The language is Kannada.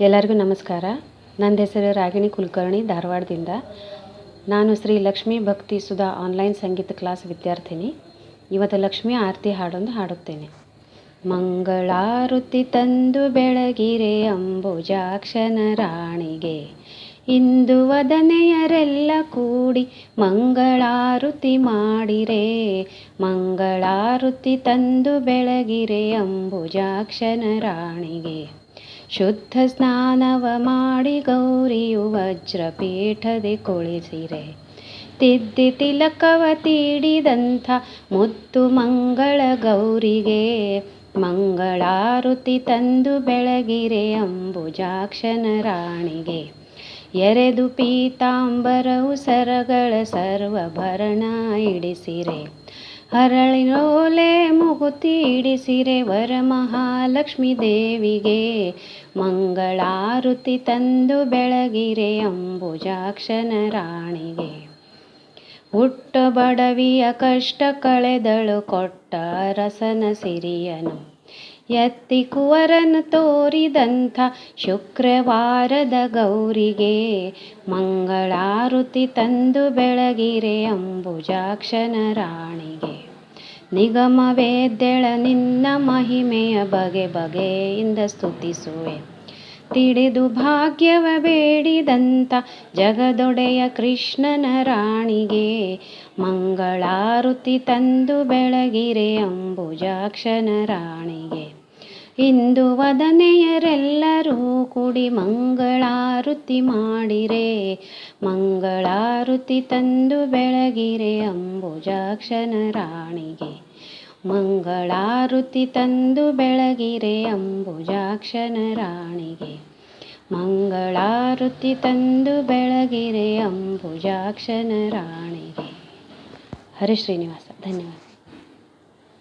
ಎಲ್ಲರಿಗೂ ನಮಸ್ಕಾರ. ನನ್ನ ಹೆಸರು ರಾಗಿಣಿ ಕುಲಕರ್ಣಿ ಧಾರವಾಡದಿಂದ. ನಾನು ಶ್ರೀ ಲಕ್ಷ್ಮೀ ಭಕ್ತಿ ಸುಧಾ ಆನ್ಲೈನ್ ಸಂಗೀತ ಕ್ಲಾಸ್ ವಿದ್ಯಾರ್ಥಿನಿ. ಇವತ್ತು ಲಕ್ಷ್ಮೀ ಆರತಿ ಹಾಡೊಂದು ಹಾಡುತ್ತೇನೆ. ಮಂಗಳಾರುತಿ ತಂದು ಬೆಳಗಿರೆ ಅಂಬುಜಾಕ್ಷನ ರಾಣಿಗೆ. ಇಂದು ವದನೆಯರೆಲ್ಲ ಕೂಡಿ ಮಂಗಳಾರುತಿ ಮಾಡಿರೆ. ಮಂಗಳಾರುತಿ ತಂದು ಬೆಳಗಿರೆ ಅಂಬುಜಾಕ್ಷನ ರಾಣಿಗೆ. ಶುದ್ಧ ಸ್ನಾನವ ಮಾಡಿ ಗೌರಿಯು ವಜ್ರಪೀಠದೆ ಕುಳಿಸಿರೆ. ತಿದ್ದಿ ತಿಲಕವ ತೀಡಿದಂಥ ಮುತ್ತು ಮಂಗಳ ಗೌರಿಗೆ ಮಂಗಳಾರುತಿ ತಂದು ಬೆಳಗಿರೆ ಅಂಬುಜಾಕ್ಷನ ರಾಣಿಗೆ. ಎರೆದು ಪೀತಾಂಬರವು ಸರಗಳ ಸರ್ವಭರಣ ಇಡಿಸಿರೆ. ಮುಗುತಿ ಇಡಿಸಿರೆ ವರಮಹಾಲಕ್ಷ್ಮೀ ದೇವಿಗೆ. ಮಂಗಳಾರುತಿ ತಂದು ಬೆಳಗಿರೆ ಅಂಬುಜಾಕ್ಷನ ರಾಣಿಗೆ. ಹುಟ್ಟ ಬಡವಿಯ ಕಷ್ಟ ಕಳೆದಳು ಕೊಟ್ಟ ರಸನ ಸಿರಿಯನು. ಎತ್ತಿ ಕುವರನು ತೋರಿದಂಥ ಶುಕ್ರವಾರದ ಗೌರಿಗೆ ಮಂಗಳಾರುತಿ ತಂದು ಬೆಳಗಿರೆ ಅಂಬುಜಾಕ್ಷನ ರಾಣಿಗೆ. ನಿಗಮವೇದ್ದೆಳ ನಿನ್ನ ಮಹಿಮೆಯ ಬಗೆ ಬಗೆಯಿಂದ ಸ್ತುತಿಸುವೆ. ತಿಳಿದು ಭಾಗ್ಯವ ಬೇಡಿದಂತ ಜಗದೊಡೆಯ ಕೃಷ್ಣನ ರಾಣಿಗೆ ಮಂಗಳಾರುತಿ ತಂದು ಬೆಳಗಿರೆ ಅಂಬುಜಾಕ್ಷನ ರಾಣಿಗೆ. ಇಂದು ವದನೆಯರೆಲ್ಲರೂ ಕೂಡಿ ಮಂಗಳಾರುತಿ ಮಾಡಿರೆ, ಮಂಗಳಾರುತಿ ತಂದು ಬೆಳಗಿರೆ ಅಂಬುಜಾಕ್ಷನ ರಾಣಿಗೆ. ಮಂಗಳಾರುತಿ ತಂದು ಬೆಳಗಿರೆ ಅಂಬುಜಾಕ್ಷನ ರಾಣಿಗೆ ಮಂಗಳಾರುತಿ ತಂದು ಬೆಳಗಿರೆ ಅಂಬುಜಾಕ್ಷನ ರಾಣಿಗೆ ಹರಿ ಶ್ರೀನಿವಾಸ ಧನ್ಯವಾದ.